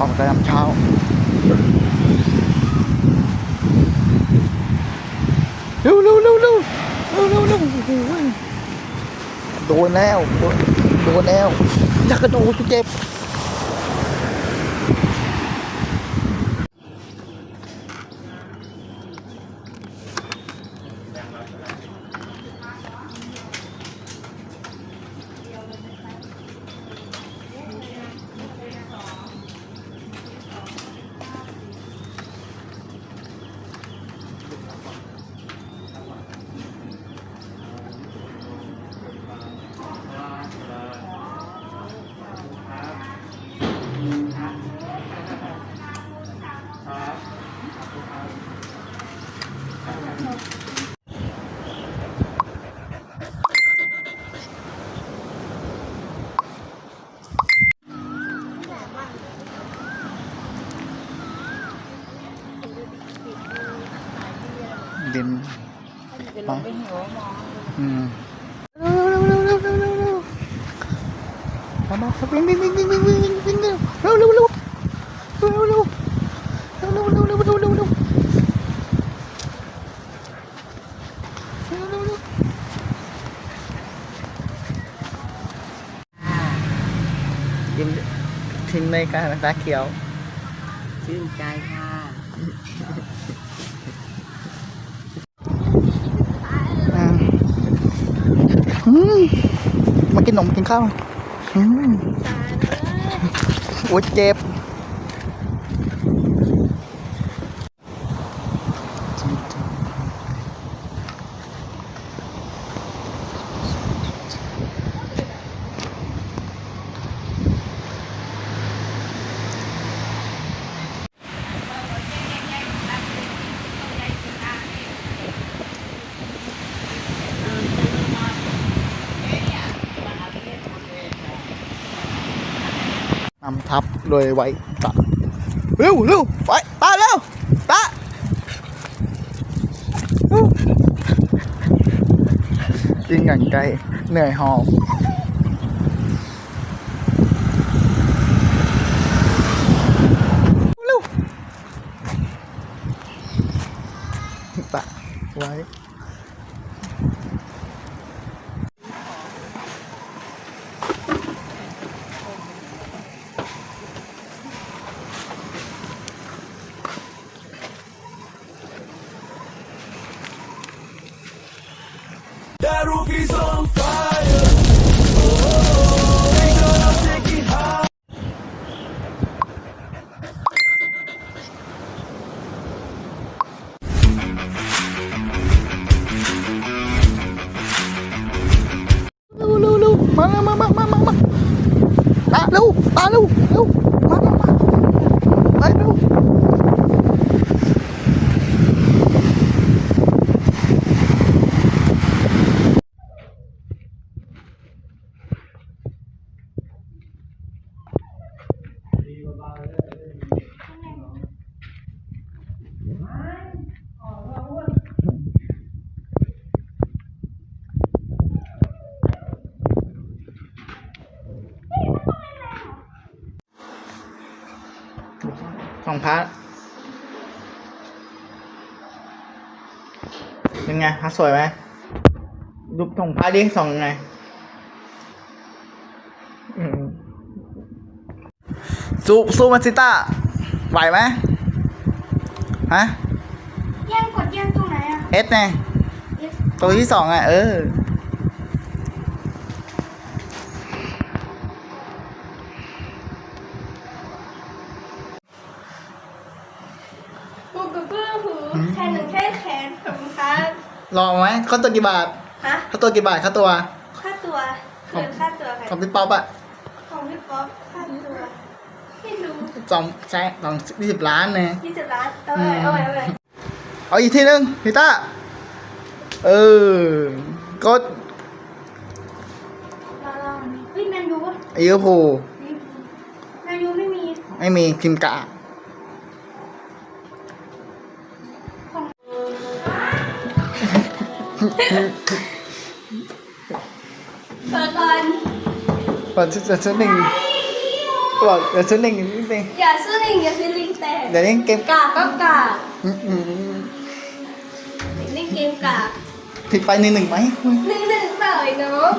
ออกกำลังเช้าเร็วเร็วเร็วเร็วเร็วเร็วเร็วโอ้โหโดนแล้วโดนโดนแล้วอยากกระโดดเจ็บ ดินจะลงไปหิวมองอืมเร็วเร็วเร็วเร็วเร็วเร็วเร็วมามาวิ่งวิ่งวิ่งวิ่งวิ่งวิ่งวิ่ง ยิ้มทิ้งในการตาเขียว ชื่นใจค่ะอ่าอืมมากินนมกินข้าว อุ้ยเจ็บำทับโดยไว้ตะเร็วเร็วไปตาเร็วตายิงอย่างไกลเหนื่อยหอบเร็ว มามามามามามาตาลูกตาลูกลูกมามามาไปลูก ของพระเป็นไงพระสวยไหมดูของพระดิส่องไงอืม สู้สู้มาซิต้าไหวไหมฮะแย่งกดแย่งตรงไหนอะเอสไงตัวที่สองอะเออกูกับเพื่อหูแค่หนึ่งแค่แขนขอบคุณครับลองไหมเขาตัวกี่บาทฮะเขาตัวกี่บาทเขาตัวค่าตัวคือค่าตัวใครของพี่ป๊อปอะของพี่ป๊อปค่าตัวไม่รู้ สองใช่สองยี่สิบล้านเนี่ยยี่สิบล้านเอาไปเอาไปเอาไปเอาอีกทีนึงพี่ต้าเออกดลองลองเฮ้ยแมนยูวะอีกพูแมนยูไม่มี ไม่มีพิมพ์กะเปิดก่อนเปิดจะจะหนึ่งไม่ บอกเดี๋ยวซื้อหนึ่งนิดนึงอย่าซื้อลิงอย่าซื้อลิงแต่เดี๋ยวเล่นเกมกากก็กากอืมอืมเล่นเกมกากผิดไปหนึ่งหนึ่งไหม หนึ่งหนึ่งเปล่าไอ้น้อง